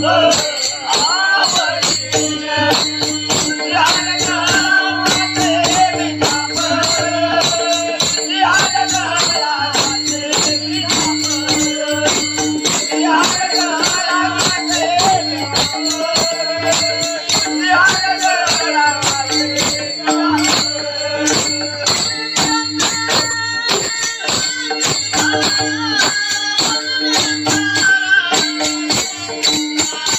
Yeah.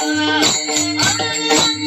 I'm